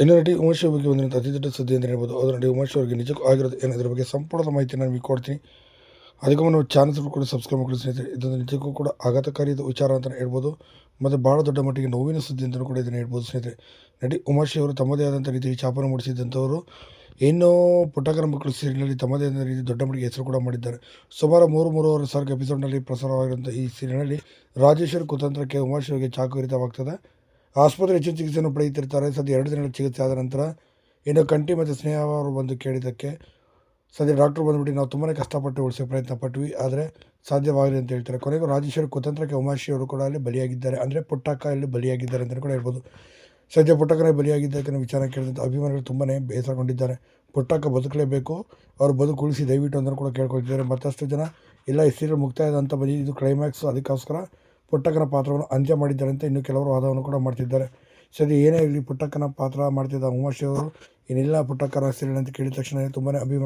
ಇನ್ನು ನಟಿ ಉಮೇಶ್ ಬಗ್ಗೆ ಬಂದಿರುವಂಥ ಅತಿ ದೊಡ್ಡ ಸುದ್ದಿ ಅಂತ ಹೇಳ್ಬೋದು. ಅದು ನಟಿ ಉಮೇಶ್ ಅವರಿಗೆ ನಿಜಕ್ಕೂ ಆಗಿರೋದು ಏನು ಇದರ ಬಗ್ಗೆ ಸಂಪೂರ್ಣ ನಾನು ನಿಮಗೆ ಕೊಡ್ತೀನಿ. ಅದಕ್ಕೂ ನಾವು ಚಾನಲ್ ಕೂಡ ಸಬ್ಸ್ಕ್ರೈಬ್ ಮಾಡಿ ಸ್ನೇಹಿತರೆ. ಇದೊಂದು ನಿಜಕ್ಕೂ ಕೂಡ ಆಘಾತಕಾರಿ ವಿಚಾರ ಅಂತಲೇ ಹೇಳ್ಬೋದು. ಮತ್ತು ಭಾಳ ದೊಡ್ಡ ಮಟ್ಟಿಗೆ ನೋವಿನ ಸುದ್ದಿ ಅಂತಲೂ ಕೂಡ ಇದನ್ನು ಹೇಳ್ಬೋದು ಸ್ನೇಹಿತರೆ. ನಟಿ ಉಮಾಶಿ ಅವರು ತಮ್ಮದೇ ಆದಂಥ ರೀತಿ ಚಾಪನೆ ಮೂಡಿಸಿದಂಥವರು. ಇನ್ನೂ ಪುಟ್ಟಕರ ಮಕ್ಕಳು ಸೀರಿಯಲ್ನಲ್ಲಿ ತಮ್ಮದೇ ಆದ ರೀತಿ ದೊಡ್ಡ ಮಟ್ಟಿಗೆ ಹೆಸರು ಕೂಡ ಮಾಡಿದ್ದಾರೆ. ಸುಮಾರು ಮೂರು, ಮೂರುವರೆ ಸಾವಿರ ಎಪಿಸೋಡ್ನಲ್ಲಿ ಪ್ರಸಾರವಾಗಿರುವಂಥ ಈ ಸೀರಿಯಲ್ನಲ್ಲಿ ರಾಜೇಶ್ವರಿ ಕುತಂತ್ರಕ್ಕೆ ಉಮಾಶಿ ಅವರಿಗೆ ಚಾಕು ಆಸ್ಪತ್ರೆ ಹೆಚ್ಚು ಚಿಕಿತ್ಸೆಯನ್ನು ಪಡೆಯುತ್ತಿರ್ತಾರೆ ಸದ್ಯ ಎರಡು ದಿನಗಳ ಚಿಕಿತ್ಸೆ ಆದ ನಂತರ ಇನ್ನು ಕಂಟಿ ಮತ್ತು ಸ್ನೇಹ ಅವರು ಬಂದು ಕೇಳಿದ್ದಕ್ಕೆ ಸದ್ಯ ಡಾಕ್ಟ್ರು ಬಂದುಬಿಟ್ಟು ನಾವು ತುಂಬಾ ಕಷ್ಟಪಟ್ಟು ಉಳಿಸೋ ಪ್ರಯತ್ನ ಪಟ್ವಿ. ಆದರೆ ಸಾಧ್ಯವಾಗಲಿ ಅಂತ ಹೇಳ್ತಾರೆ. ಕೊನೆಗೂ ರಾಜೇಶ್ವರಿ ಕುತಂತ್ರಕ್ಕೆ ಉಮಾಶಿ ಅವರು ಕೂಡ ಅಲ್ಲಿ ಬಲಿಯಾಗಿದ್ದಾರೆ. ಅಂದರೆ ಪುಟ್ಟಕ್ಕ ಇಲ್ಲಿ ಬಲಿಯಾಗಿದ್ದಾರೆ ಅಂತಲೂ ಕೂಡ ಹೇಳ್ಬೋದು. ಸದ್ಯ ಪುಟ್ಟಕ್ಕನೇ ಬಲಿಯಾಗಿದ್ದಕ್ಕೆ ವಿಚಾರ ಕೇಳಿದಂಥ ಅಭಿಮಾನಿಗಳು ತುಂಬಾ ಬೇಸರಗೊಂಡಿದ್ದಾರೆ. ಪುಟ್ಟಕ್ಕ ಬದುಕಲೇಬೇಕು. ಅವರು ಬದುಕು ಉಳಿಸಿ ದಯವಿಟ್ಟು ಅಂತ ಕೂಡ ಕೇಳ್ಕೊಳ್ತಿದ್ದಾರೆ. ಮತ್ತಷ್ಟು ಜನ, ಇಲ್ಲ, ಈ ಸೀರಿಯಲ್ ಮುಕ್ತಾಯದ ಅಂತ ಬಂದು ಇದು ಕ್ಲೈಮ್ಯಾಕ್ಸ್ ಅದಕ್ಕೋಸ್ಕರ ಪುಟ್ಟಕ್ಕನ ಪಾತ್ರವನ್ನು ಅಂತ್ಯ ಮಾಡಿದ್ದಾರೆ ಅಂತ ಇನ್ನು ಕೆಲವರು ವಾದವನ್ನು ಕೂಡ ಮಾಡ್ತಿದ್ದಾರೆ. ಸದ್ಯ ಏನೇ ಇರಲಿ ಪುಟ್ಟಕ್ಕನ ಪಾತ್ರ ಮಾಡ್ತಿದ್ದ ಉಮಾಶಿ ಅವರು, ಏನಿಲ್ಲ ಪುಟ್ಟಕ್ಕನ ಅಂತ ಕೇಳಿದ ತಕ್ಷಣ ತುಂಬಾ ಅಭಿಮಾನ